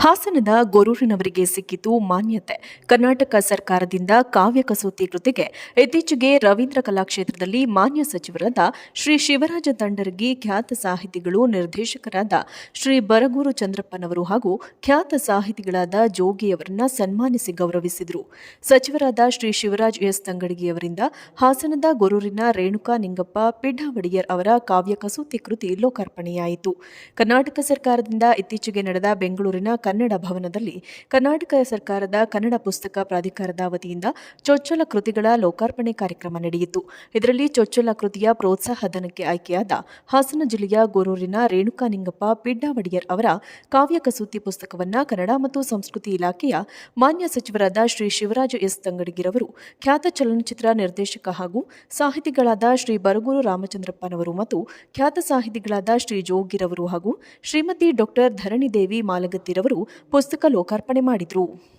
ಹಾಸನದ ಗೊರೂರಿನವರಿಗೆ ಸಿಕ್ಕಿತು ಮಾನ್ಯತೆ. ಕರ್ನಾಟಕ ಸರ್ಕಾರದಿಂದ ಕಾವ್ಯ ಕಸೂತಿ ಕೃತಿಗೆ ಇತ್ತೀಚೆಗೆ ರವೀಂದ್ರ ಕಲಾಕ್ಷೇತ್ರದಲ್ಲಿ ಮಾನ್ಯ ಸಚಿವರಾದ ಶ್ರೀ ಶಿವರಾಜ ದಂಡರಗಿ ಖ್ಯಾತ ಸಾಹಿತಿಗಳು ನಿರ್ದೇಶಕರಾದ ಶ್ರೀ ಬರಗೂರು ಚಂದ್ರಪ್ಪನವರು ಹಾಗೂ ಖ್ಯಾತ ಸಾಹಿತಿಗಳಾದ ಜೋಗಿಯವರನ್ನ ಸನ್ಮಾನಿಸಿ ಗೌರವಿಸಿದರು. ಸಚಿವರಾದ ಶ್ರೀ ಶಿವರಾಜ್ ಎಸ್ ತಂಗಡಗಿಯವರಿಂದ ಹಾಸನದ ಗೊರೂರಿನ ರೇಣುಕಾ ನಿಂಗಪ್ಪ ಪಿಡ್ಡಾವಡಿಯರ್ ಅವರ ಕಾವ್ಯ ಕಸೂತಿ ಕೃತಿ ಲೋಕಾರ್ಪಣೆಯಾಯಿತು. ಕರ್ನಾಟಕ ಸರ್ಕಾರದಿಂದ ಇತ್ತೀಚೆಗೆ ನಡೆದ ಬೆಂಗಳೂರಿನ ಕನ್ನಡ ಭವನದಲ್ಲಿ ಕರ್ನಾಟಕ ಸರ್ಕಾರದ ಕನ್ನಡ ಪುಸ್ತಕ ಪ್ರಾಧಿಕಾರದ ವತಿಯಿಂದ ಚೊಚ್ಚಲ ಕೃತಿಗಳ ಲೋಕಾರ್ಪಣೆ ಕಾರ್ಯಕ್ರಮ ನಡೆಯಿತು. ಇದರಲ್ಲಿ ಚೊಚ್ಚಲ ಕೃತಿಯ ಪ್ರೋತ್ಸಾಹಧನಕ್ಕೆ ಆಯ್ಕೆಯಾದ ಹಾಸನ ಜಿಲ್ಲೆಯ ಗೊರೂರಿನ ರೇಣುಕಾ ನಿಂಗಪ್ಪ ಪಿಡ್ಡಾವಡಿಯರ್ ಅವರ ಕಾವ್ಯ ಕಸೂತಿ ಪುಸ್ತಕವನ್ನ ಕನ್ನಡ ಮತ್ತು ಸಂಸ್ಕೃತಿ ಇಲಾಖೆಯ ಮಾನ್ಯ ಸಚಿವರಾದ ಶ್ರೀ ಶಿವರಾಜ ಎಸ್ ತಂಗಡಗಿರವರು, ಖ್ಯಾತ ಚಲನಚಿತ್ರ ನಿರ್ದೇಶಕ ಹಾಗೂ ಸಾಹಿತಿಗಳಾದ ಶ್ರೀ ಬರಗೂರು ರಾಮಚಂದ್ರಪ್ಪನವರು ಮತ್ತು ಖ್ಯಾತ ಸಾಹಿತಿಗಳಾದ ಶ್ರೀ ಜೋಗಿರವರು ಹಾಗೂ ಶ್ರೀಮತಿ ಡಾಕ್ಟರ್ ಧರಣಿದೇವಿ ಮಾಲಗತ್ತಿರವರು ಪುಸ್ತಕ ಲೋಕಾರ್ಪಣೆ ಮಾಡಿದರು.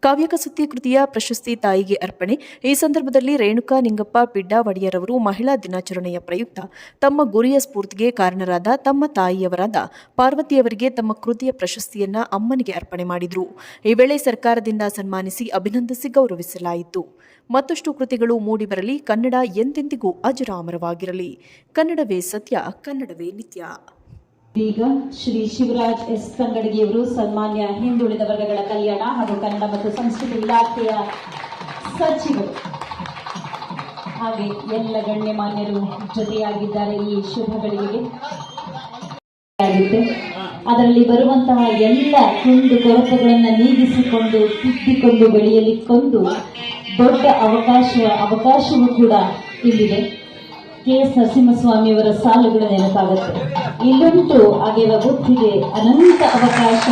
ಕಾವ್ಯಕಸುತ್ತಿ ಕೃತಿಯ ಪ್ರಶಸ್ತಿ ತಾಯಿಗೆ ಅರ್ಪಣೆ. ಈ ಸಂದರ್ಭದಲ್ಲಿ ರೇಣುಕಾ ನಿಂಗಪ್ಪ ಪಿಡ್ಡಾವಡಿಯರವರು ಮಹಿಳಾ ದಿನಾಚರಣೆಯ ಪ್ರಯುಕ್ತ. ತಮ್ಮ ಗುರಿಯ ಸ್ಫೂರ್ತಿಗೆ ಕಾರಣರಾದ ತಮ್ಮ ತಾಯಿಯವರಾದ ಪಾರ್ವತಿಯವರಿಗೆ ತಮ್ಮ ಕೃತಿಯ ಪ್ರಶಸ್ತಿಯನ್ನ ಅಮ್ಮನಿಗೆ ಅರ್ಪಣೆ ಮಾಡಿದರು. ಈ ವೇಳೆ ಸರ್ಕಾರದಿಂದ ಸನ್ಮಾನಿಸಿ ಅಭಿನಂದಿಸಿ ಗೌರವಿಸಲಾಯಿತು. ಮತ್ತಷ್ಟು ಕೃತಿಗಳು ಮೂಡಿಬರಲಿ ಕನ್ನಡ ಎಂದೆಂದಿಗೂ ಅಜರಾಮರವಾಗಿರಲಿ. ಕನ್ನಡವೇ ಸತ್ಯ, ಕನ್ನಡವೇ ನಿತ್ಯ. ಈಗ ಶ್ರೀ ಶಿವರಾಜ್ ಎಸ್ ತಂಗಡಗಿಯವರು ಸನ್ಮಾನ್ಯ ಹಿಂದುಳಿದ ವರ್ಗಗಳ ಕಲ್ಯಾಣ ಹಾಗೂ ಕನ್ನಡ ಮತ್ತು ಸಂಸ್ಕೃತಿ ಇಲಾಖೆಯ ಸಚಿವರು. ಹಾಗೆ ಎಲ್ಲ ಗಣ್ಯಮಾನ್ಯರು ಜೊತೆಯಾಗಿದ್ದಾರೆ ಈ ಶುಭ ಗಳಿಗೆ ಅದರಲ್ಲಿ ಬರುವಂತಹ ಎಲ್ಲ ಕುಂದು ಕೊರತೆಗಳನ್ನು ನೀಗಿಸಿಕೊಂಡು, ತಿದ್ದಿಕೊಂಡು ಬೆಳೆಯಲಿಕ್ಕೊಂದು ದೊಡ್ಡ ಅವಕಾಶ, ಅವಕಾಶವೂ ಕೂಡ ಇಲ್ಲಿದೆ. ಕೆ ಎಸ್ ನರಸಿಂಹಸ್ವಾಮಿಯವರ ಸಾಲುಗಳು ನೆನಪಾಗುತ್ತೆ. ಇಲ್ಲಂತೂ ಆಗಿರುವ ಬುದ್ಧಿಗೆ ಅನಂತ ಅವಕಾಶ.